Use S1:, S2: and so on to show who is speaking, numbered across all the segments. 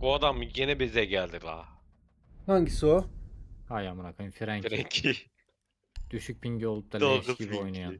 S1: Bu adam gene bize geldi la.
S2: Hangisi o?
S3: Hay amına koyayım Frenkie.
S1: Frenkie.
S3: Düşük pingi olup da
S1: Doğru
S3: leş gibi
S1: Frenkie.
S3: oynayan.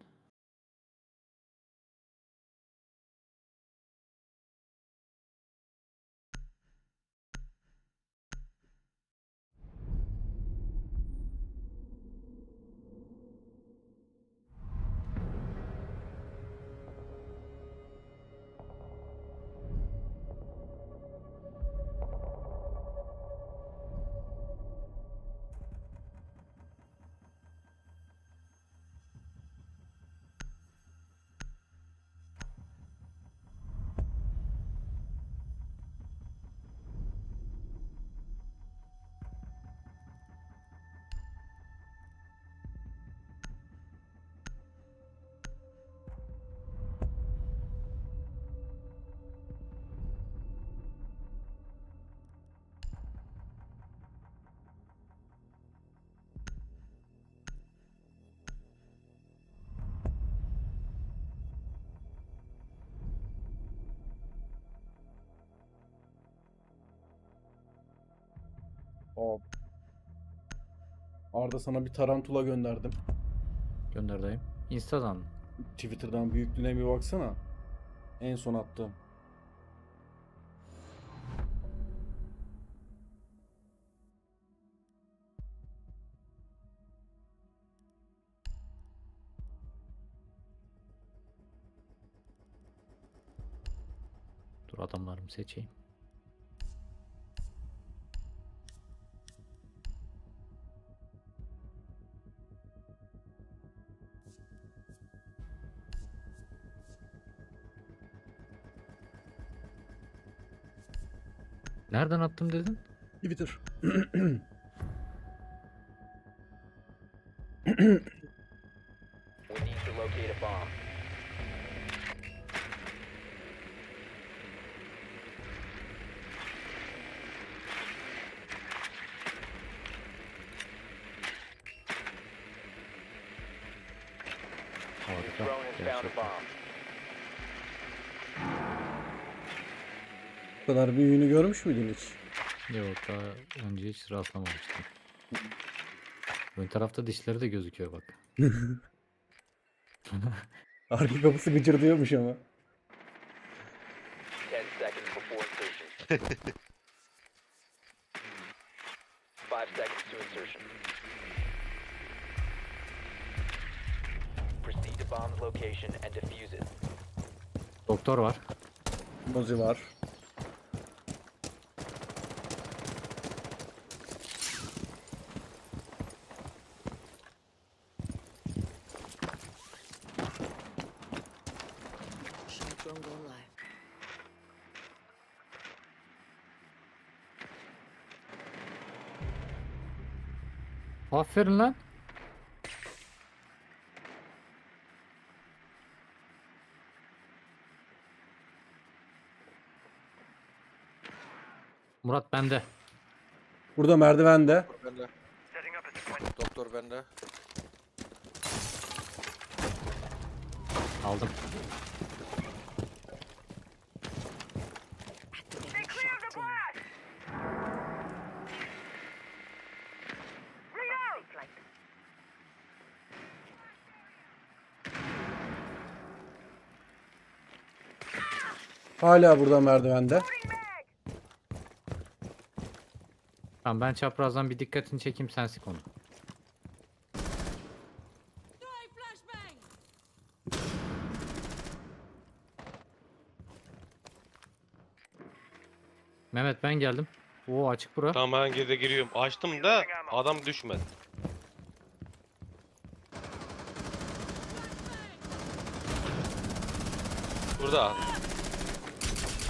S2: Hop. Arda sana bir tarantula gönderdim.
S3: Gönder dayım. Insta'dan mı?
S2: Twitter'dan büyüklüğüne bir baksana. En son attığım.
S3: Dur adamlarımı seçeyim. Nereden attım dedin?
S2: Twitter.
S4: We need to locate a bomb.
S3: Harika.
S4: Drone has found a bomb.
S2: Kadar büyüğünü görmüş müydün hiç?
S3: Yok daha önce hiç rastlamamıştım. Ön tarafta dişleri de gözüküyor bak.
S2: Arka kapısı gıcırdıyormuş ama.
S4: 10 seconds before insertion. 5 seconds to insertion. Proceed to bomb's location and defuse it.
S3: Doktor var.
S2: Mozi var.
S3: Aferin lan. Murat bende.
S2: Burada merdivende.
S5: Bende. Doktor bende.
S3: Aldım.
S2: Hala burada merdivende.
S3: Tamam ben çaprazdan bir dikkatini çekeyim sen sık onu. Mehmet ben geldim. Oo açık bura.
S1: Tamam ben geri giriyorum. Açtım da adam düşmedi. Burada.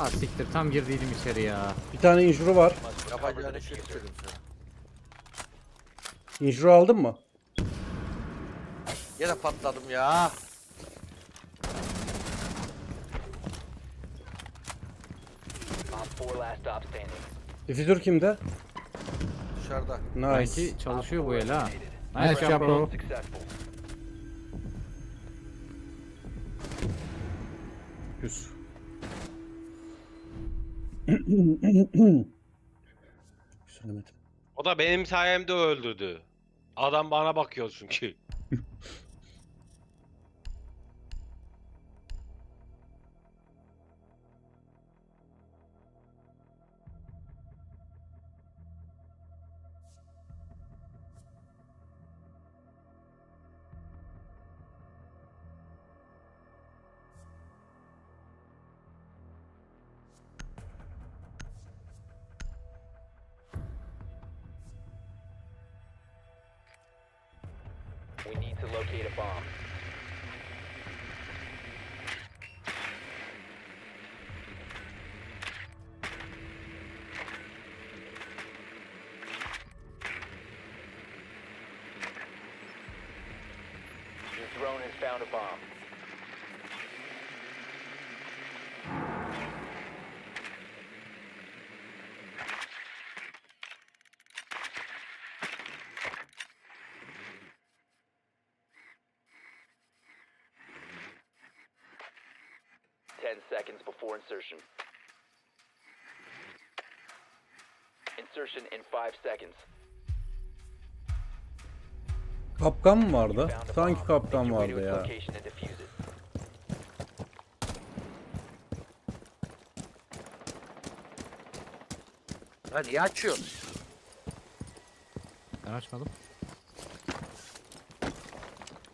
S3: Ah siktir tam girdiydim içeri ya.
S2: Bir tane injuru var.
S4: The
S5: şey
S4: diffuser.
S5: istedim sana.
S2: İnjuru aldın mı?
S5: Yine patladım ya.
S4: Op 4 last stop standing.
S2: Diffuser kimde?
S5: Dışarıda.
S2: Nice.
S3: Sanki çalışıyor bu el ha. Nice job bro.
S4: Successful.
S2: Küs. Söylemedim.
S1: O da benim sayemde öldürdü. Adam bana bakıyor çünkü.
S4: We need to locate a bomb. Your drone has found a bomb. Ten seconds before insertion. Insertion in five seconds.
S2: Kapkan mı vardı? Sanki kapkan vardı
S4: its
S2: ya.
S5: niye açıyorsun?
S3: Ben açmadım.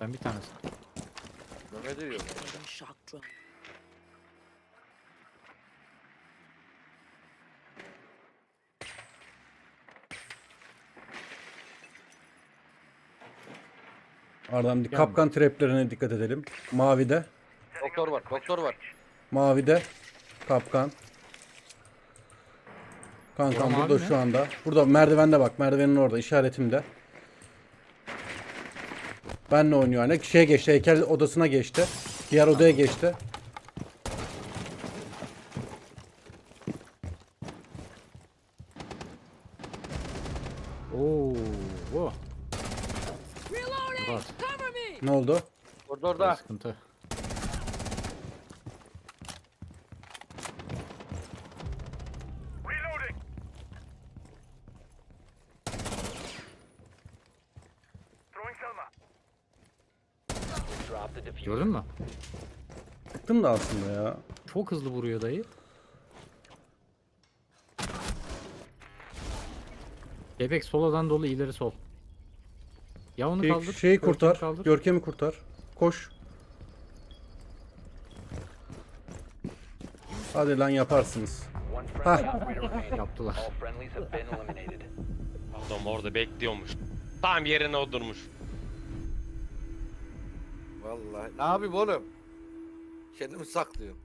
S3: Ben bir tanesi.
S5: Ne diyor?
S6: Deploying shock drone.
S2: Ardından kapkan traplerine dikkat edelim. Mavide.
S5: Doktor var, doktor var.
S2: Mavide. Kapkan. Kankam
S3: Oğlum
S2: burada
S3: abi
S2: şu anda. Burada merdivende bak. Merdivenin orada işaretimde. Benle oynuyor hani. Şeye geçti. Heykel odasına geçti. Diğer odaya geçti.
S3: Oo. Oh. Murat.
S2: Ne oldu?
S5: Orada orada.
S3: Sıkıntı. Gördün mü?
S2: Sıktım da aslında ya.
S3: Çok hızlı vuruyor dayı. Bebek soladan dolu ileri sol. Ya onu
S2: Şey,
S3: kaldır.
S2: şeyi
S3: Görkem'i
S2: kurtar.
S3: kaldır.
S2: Görkem'i kurtar. Koş. Hadi lan yaparsınız.
S4: One friendly
S2: Ha.
S4: operator remaining.
S3: Yaptılar.
S4: All friendlies have been eliminated.
S1: Adam orada bekliyormuş. Tam yerine oturmuş.
S5: Vallahi. Ne yapayım oğlum? Kendimi saklıyorum.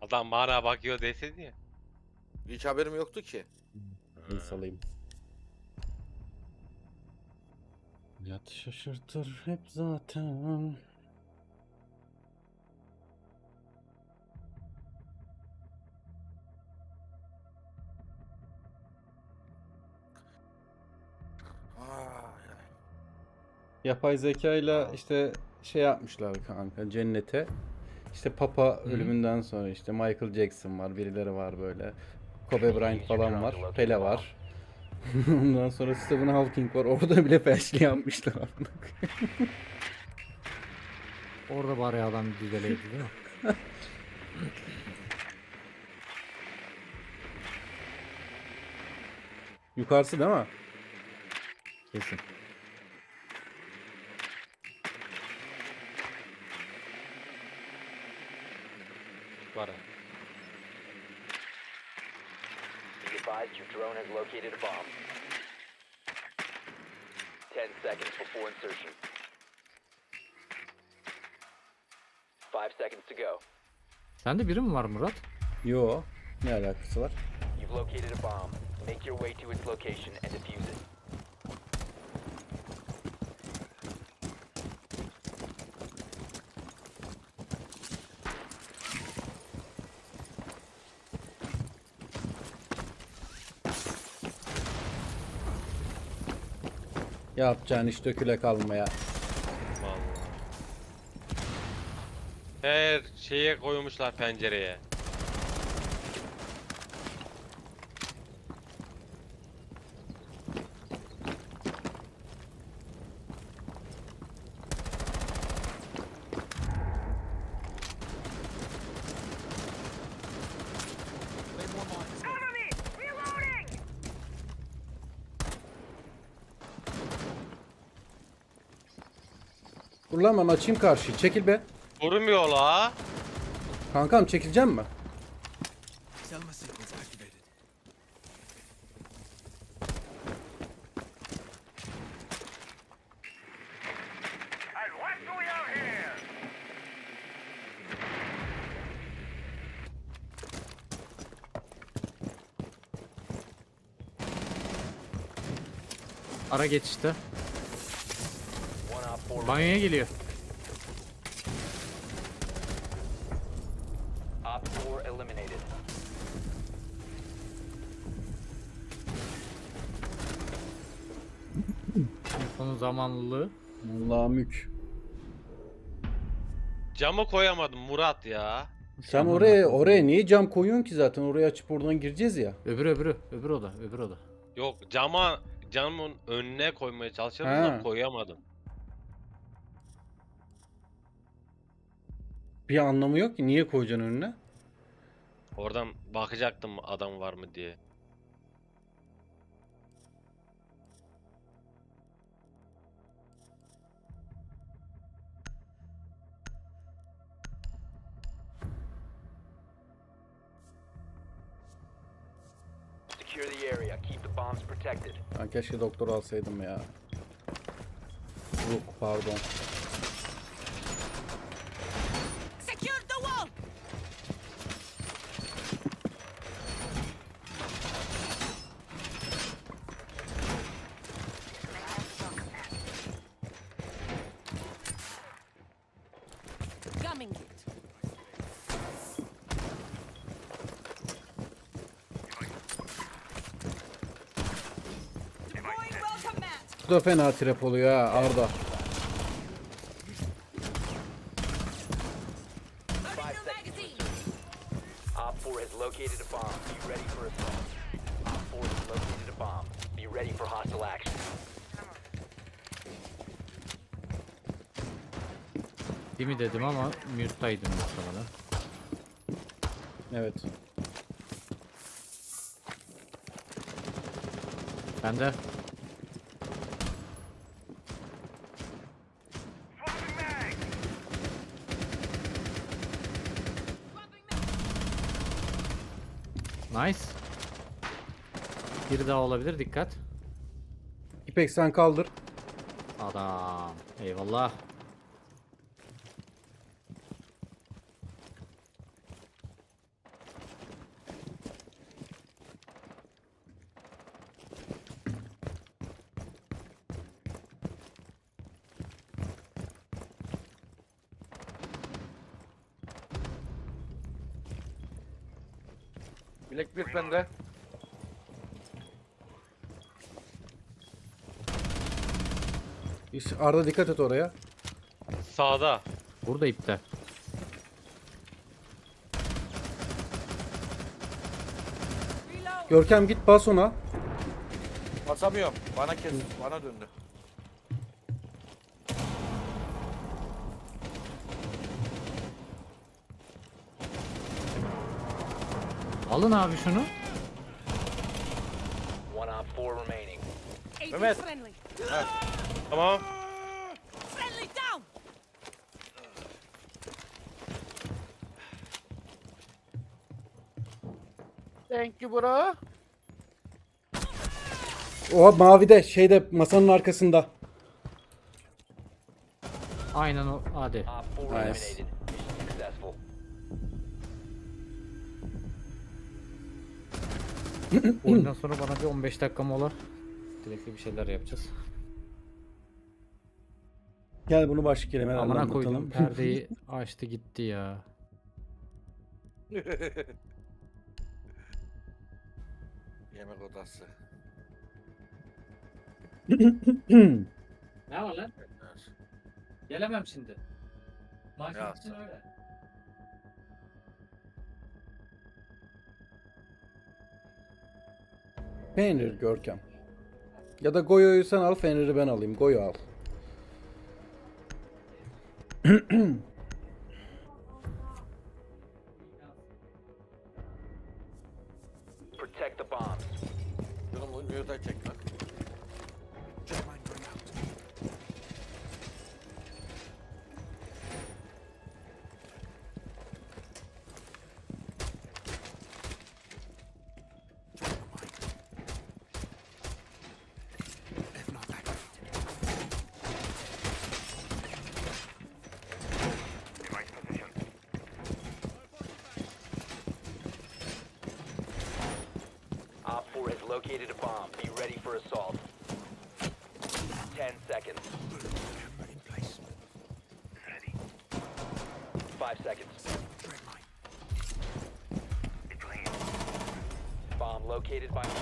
S1: Adam bana bakıyor deseydi ya.
S5: Hiç haberim yoktu ki.
S2: El salayım. Hayat şaşırtır hep zaten.
S5: Ay, ay.
S2: Yapay zekayla işte şey yapmışlar kanka cennete. İşte Papa ölümünden sonra işte Michael Jackson var, birileri var böyle. Kobe Bryant falan var, Pele var. Ondan sonra Stephen Hawking var. Orada bile felçli yapmışlar artık.
S3: Orada bari adam düzeleydi değil mi?
S2: Yukarısı değil mi?
S3: Kesin.
S1: Var.
S4: Be advised your drone has located a bomb. Ten seconds before insertion. Five seconds to go.
S3: Sende biri mi var Murat?
S2: Yo. Ne alakası var?
S4: You've located a bomb. Make your way to its location and defuse it.
S2: Yapacağın iş döküle kalmaya.
S1: Vallahi. Her şeye koymuşlar pencereye.
S2: Ben açayım karşıyı. Çekil be.
S1: Vurmuyor la.
S2: Kankam çekileceğim mi?
S3: Ara geçişte. Banyoya geliyor.
S4: Op eliminated.
S3: Zamanlılığı.
S2: Allah mük.
S1: Camı koyamadım Murat ya.
S2: Sen oraya oraya niye cam koyuyorsun ki zaten? Orayı açıp oradan gireceğiz ya.
S3: Öbürü öbürü. Öbür oda. Öbür oda.
S1: Yok cama camın önüne koymaya çalışıyordum
S2: Ha.
S1: da koyamadım.
S2: Bir anlamı yok ki. Niye koyacaksın önüne?
S1: Oradan bakacaktım adam var mı diye.
S4: Secure the area. Keep the bombs protected.
S2: Ben keşke doktor alsaydım ya. Yok pardon. Bu da fena trap oluyor ha Arda.
S6: Loading new magazine.
S4: Op four has located a bomb. Be ready for assault. Op four has located a bomb. Be ready for hostile action.
S3: Değil mi dedim ama mute'daydım muhtemelen.
S2: Evet.
S3: Ben de. Nice. Biri daha olabilir dikkat.
S2: İpek sen kaldır.
S3: Adam. Eyvallah.
S5: Bilek bir bende.
S2: İşte Arda dikkat et oraya.
S1: Sağda.
S3: Burada ipte.
S2: Görkem git bas ona.
S5: Basamıyorum. Bana kes. Bana döndü.
S3: Alın abi şunu.
S4: One op four remaining.
S5: Mehmet.
S6: friendly.
S1: Tamam.
S6: Friendly down.
S5: Thank you bro.
S2: O mavide şeyde masanın arkasında.
S3: Aynen o. Hadi.
S4: Op four
S2: Nice.
S4: eliminated.
S3: Oyundan sonra bana bir 15 dakika mola. Dilekli bir şeyler yapacağız.
S2: Gel bunu başka kelimelerle
S3: Amına koydum
S2: anlatalım.
S3: perdeyi açtı gitti ya.
S5: Yemek odası.
S3: Ne var lan? Gelemem şimdi.
S5: Ya.
S3: için öyle.
S2: Peynir Görkem. Ya da Goyo'yu sen al, Fenrir'i ben alayım. Goyo al.
S4: Protect the bombs.
S5: Mute'a çek lan.
S4: 4 has located a bomb. Be ready for assault. 10 seconds. 5 seconds. Bomb located by 4.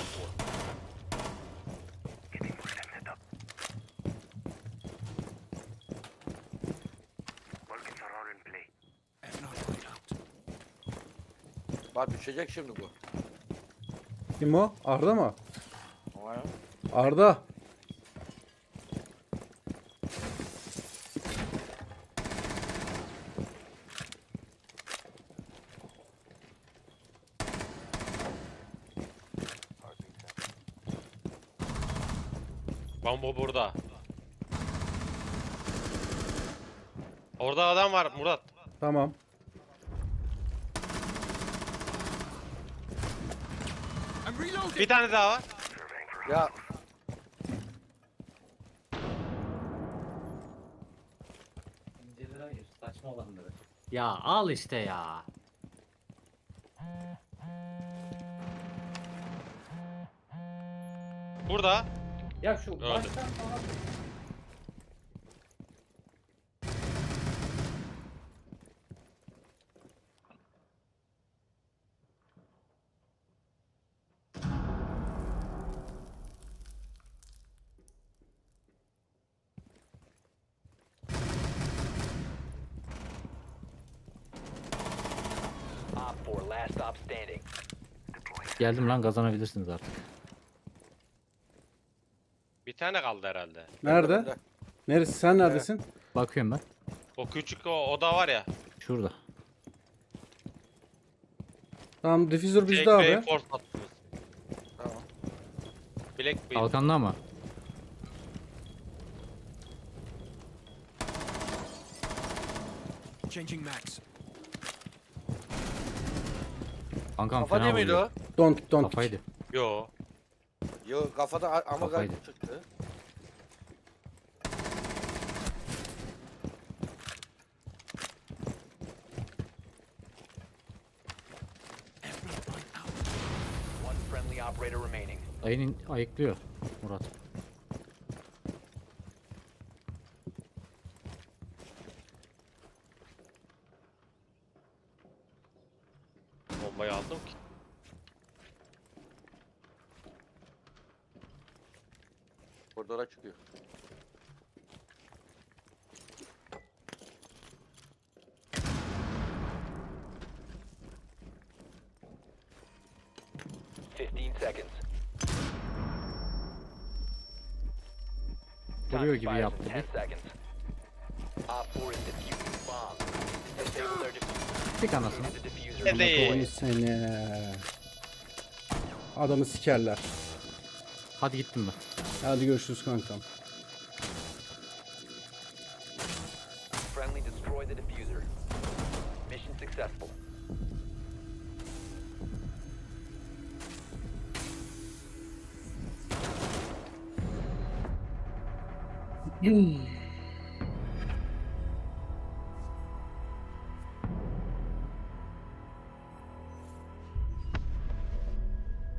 S5: Bak düşecek şimdi bu.
S2: Kim o? Arda mı? Arda.
S1: Bomba burada. Orada adam var Murat.
S2: Tamam.
S1: Bir tane daha var.
S5: Ya
S3: Saçma olanları. Ya al işte ya.
S1: Burada.
S3: Ya şu
S1: Öldü.
S3: baştan falan.
S4: Op 4, last stop standing.
S3: Geldim lan kazanabilirsiniz artık.
S1: Tane kaldı herhalde.
S2: Nerede? Neresi? Sen neredesin?
S3: Bakıyorum ben.
S1: O küçük o oda var ya.
S3: Şurada.
S2: Tamam diffuser bizde
S1: Jack
S2: abi.
S1: Reinforce attınız.
S5: Tamam.
S1: Black Bean.
S3: Kalkanlı ama.
S7: Changing max.
S3: Kankam
S5: Kafa
S3: fena
S5: değil miydi o?
S3: vuruyor.
S2: Don't don't.
S3: Kafaydı.
S1: Yo.
S5: Yo kafada ama
S3: Kafaydı.
S5: gayet çıktı.
S4: One friendly operator remaining.
S3: Dayının ayıklıyor Murat.
S1: Bombayı aldım ki.
S5: Koridora çıkıyor.
S4: Fifteen seconds. Time
S3: Vuruyor gibi
S4: expires in
S3: yaptı
S4: 10
S3: bir.
S4: seconds. Op 4 is defusing bomb. Disable their diffuser.
S3: Dik anasını.
S1: Değil.
S2: seni. Adamı sikerler.
S3: Hadi gittim ben.
S2: Hadi görüşürüz kankam.